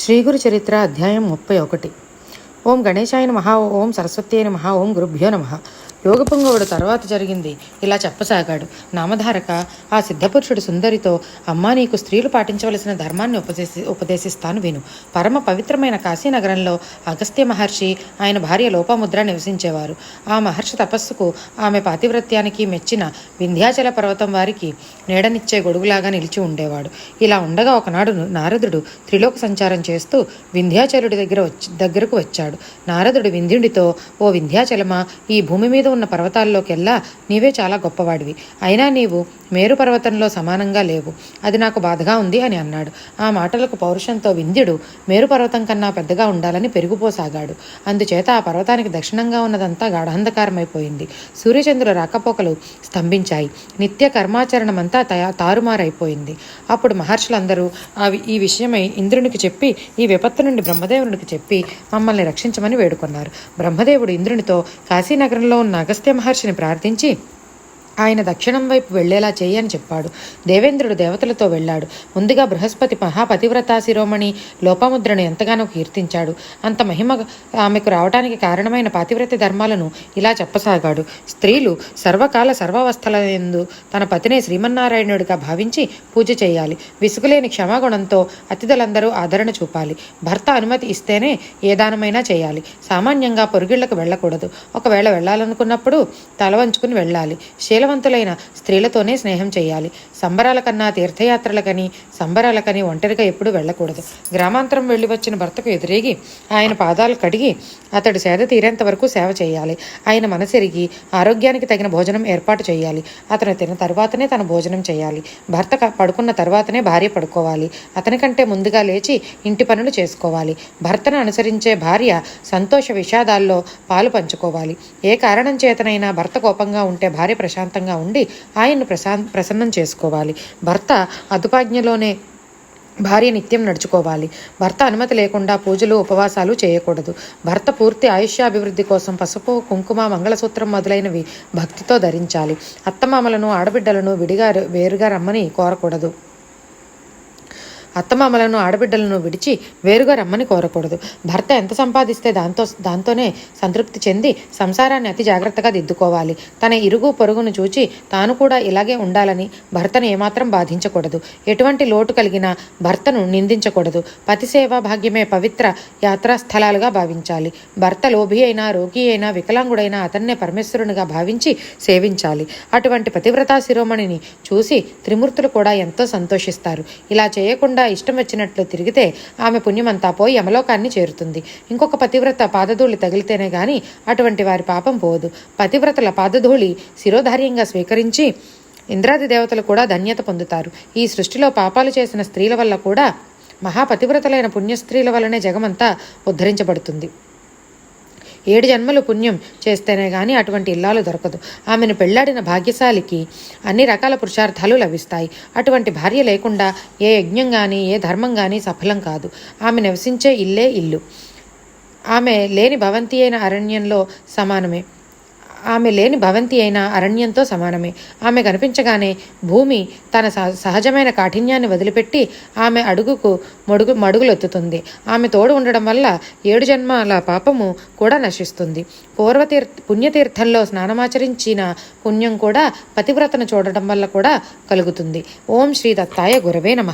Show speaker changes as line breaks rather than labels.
శ్రీగురు చరిత్ర అధ్యాయం ముప్పై ఒకటి. ఓం గణేశాయ నమ ఓం సరస్వతి నమ ఓం గురుభ్యో నమ. యోగపుంగవుడు తర్వాత జరిగింది. ఇలా చెప్పసాగాడు. నామధారక ఆ సిద్ధపురుషుడు సుందరితో అమ్మా నీకు స్త్రీలు పాటించవలసిన ధర్మాన్ని ఉపదేశి ఉపదేశిస్తాను విను. పరమ పవిత్రమైన కాశీనగరంలో అగస్త్య మహర్షి ఆయన భార్య లోపముద్ర నివసించేవారు. ఆ మహర్షి తపస్సుకు ఆమె పాతివ్రత్యానికి మెచ్చిన వింధ్యాచల పర్వతం వారికి నీడనిచ్చే గొడుగులాగా నిలిచి ఉండేవాడు. ఇలా ఉండగా ఒకనాడు నారదుడు త్రిలోక సంచారం చేస్తూ వింధ్యాచలుడి దగ్గర వచ్చి దగ్గరకు వచ్చాడు. నారదుడు వింధ్యుడితో ఓ వింధ్యాచలమా ఈ భూమి మీద ఉన్న పర్వతాల్లోకెల్లా నీవే చాలా గొప్పవాడివి. అయినా నీవు మేరు పర్వతంలో సమానంగా లేవు. అది నాకు బాధగా ఉంది అని అన్నాడు. ఆ మాటలకు పౌరుషంతో వింధ్యుడు మేరు పర్వతం కన్నా పెద్దగా ఉండాలని పెరిగిపోసాగాడు. అందుచేత ఆ పర్వతానికి దక్షిణంగా ఉన్నదంతా గాఢాంధకారమైపోయింది. సూర్యచంద్రుల రాకపోకలు స్తంభించాయి. నిత్య కర్మాచరణమంతా తయా తారుమారైపోయింది. అప్పుడు మహర్షులందరూ అవి ఈ విషయమై ఇంద్రునికి చెప్పి ఈ విపత్తు నుండి బ్రహ్మదేవునికి చెప్పి మమ్మల్ని రక్షించమని వేడుకున్నారు. బ్రహ్మదేవుడు ఇంద్రునితో కాశీనగరంలో ఉన్న అగస్త్య మహర్షిని ప్రార్థించి ఆయన దక్షిణం వైపు వెళ్ళేలా చేయని చెప్పాడు. దేవేంద్రుడు దేవతలతో వెళ్ళాడు ముందుగా బృహస్పతి మహాపతివ్రతా శిరోమణి లోపముద్రను ఎంతగానో కీర్తించాడు. అంత మహిమ ఆమెకు రావడానికి కారణమైన పాతివ్రత ధర్మాలను ఇలా చెప్పసాగాడు. స్త్రీలు సర్వకాల సర్వావస్థల ఎందు తన పతినే శ్రీమన్నారాయణుడిగా భావించి పూజ చేయాలి. విసుగులేని క్షమాగుణంతో అతిథులందరూ ఆదరణ చూపాలి. భర్త అనుమతి ఇస్తేనే ఏ దానమైనా చేయాలి. సామాన్యంగా పొరుగిళ్ళకు వెళ్ళకూడదు. ఒకవేళ వెళ్ళాలనుకున్నప్పుడు తల వంచుకుని వెళ్ళాలి ధైర్యవంతులైన స్త్రీలతోనే స్నేహం చేయాలి. సంబరాల కన్నా తీర్థయాత్రలకని సంబరాలకని ఒంటరిగా ఎప్పుడూ వెళ్ళకూడదు. గ్రామాంతరం వెళ్ళి వచ్చిన భర్తకు ఎదురేగి ఆయన పాదాలు కడిగి అతడు సేద తీరేంత వరకు సేవ చేయాలి. ఆయన మనసెరిగి ఆరోగ్యానికి తగిన భోజనం ఏర్పాటు చేయాలి. అతను తిన్న తర్వాతనే తన భోజనం చేయాలి. భర్త పడుకున్న తర్వాతనే భార్య పడుకోవాలి. అతనికంటే ముందుగా లేచి ఇంటి పనులు చేసుకోవాలి. భర్తను అనుసరించే భార్య సంతోష విషాదాల్లో పాలు పంచుకోవాలి. ఏ కారణం చేతనైనా భర్త కోపంగా ఉంటే భార్య ప్రశాంతంగా ఉండి ఆయన్ను ప్రశాం ప్రసన్నం చేసుకోవాలి. భర్త అదుపాజ్ఞలోనే భార్య నిత్యం నడుచుకోవాలి. భర్త అనుమతి లేకుండా పూజలు ఉపవాసాలు చేయకూడదు. భర్త పూర్తి ఆయుష్యాభివృద్ధి కోసం పసుపు కుంకుమ మంగళసూత్రం మొదలైనవి భక్తితో ధరించాలి. అత్తమామలను ఆడబిడ్డలను విడిగా వేరుగా రమ్మని కోరకూడదు. అత్తమామలను ఆడబిడ్డలను విడిచి వేరుగా రమ్మని కోరకూడదు. భర్త ఎంత సంపాదిస్తే దాంతో దాంతోనే సంతృప్తి చెంది సంసారాన్ని అతి జాగ్రత్తగా దిద్దుకోవాలి. తన ఇరుగు పొరుగును చూచి తాను కూడా ఇలాగే ఉండాలని భర్తను ఏమాత్రం బాధించకూడదు. ఎటువంటి లోటు కలిగినా భర్తను నిందించకూడదు. పతి సేవా భాగ్యమే పవిత్ర యాత్రాస్థలాలుగా భావించాలి. భర్త లోభి అయినా రోగి అయినా వికలాంగుడైనా అతన్నే పరమేశ్వరునిగా భావించి సేవించాలి. అటువంటి పతివ్రతా శిరోమణిని చూసి త్రిమూర్తులు కూడా ఎంతో సంతోషిస్తారు. ఇలా చేయకుండా ఇష్టం వచ్చినట్లు తిరిగితే ఆమె పుణ్యమంతా పోయి యమలోకాన్ని చేరుతుంది. ఇంకొక పతివ్రత పాదధూళి తగిలితేనే గాని అటువంటి వారి పాపం పోదు. పతివ్రతల పాదధూళి శిరోధార్యంగా స్వీకరించి ఇంద్రాది దేవతలు కూడా ధన్యత పొందుతారు. ఈ సృష్టిలో పాపాలు చేసిన స్త్రీల వల్ల కూడా మహాపతివ్రతలైన పుణ్యస్త్రీల వలనే జగమంతా ఉద్ధరించబడుతుంది. ఏడు జన్మలు పుణ్యం చేస్తేనే కానీ అటువంటి ఇల్లాలు దొరకదు. ఆమెను పెళ్ళాడిన భాగ్యశాలికి అన్ని రకాల పురుషార్థాలు లభిస్తాయి. అటువంటి భార్య లేకుండా ఏ యజ్ఞం కానీ ఏ ధర్మం కానీ సఫలం కాదు. ఆమె నివసించే ఇల్లే ఇల్లు. ఆమె లేని భవంతి అయిన అరణ్యంలో సమానమే. ఆమె లేని భవంతి అయిన అరణ్యంతో సమానమే. ఆమె కనిపించగానే భూమి తన సహ- సహజమైన కాఠిన్యాన్ని వదిలిపెట్టి ఆమె అడుగుకు మడుగు మడుగులెత్తుతుంది. ఆమె తోడు ఉండడం వల్ల ఏడు జన్మాల పాపము కూడా నశిస్తుంది. పూర్వతీర్ పుణ్యతీర్థంలో స్నానమాచరించిన పుణ్యం కూడా పతివ్రతను చూడడం వల్ల కూడా కలుగుతుంది. ఓం శ్రీ దత్తాయ గురవే నమ.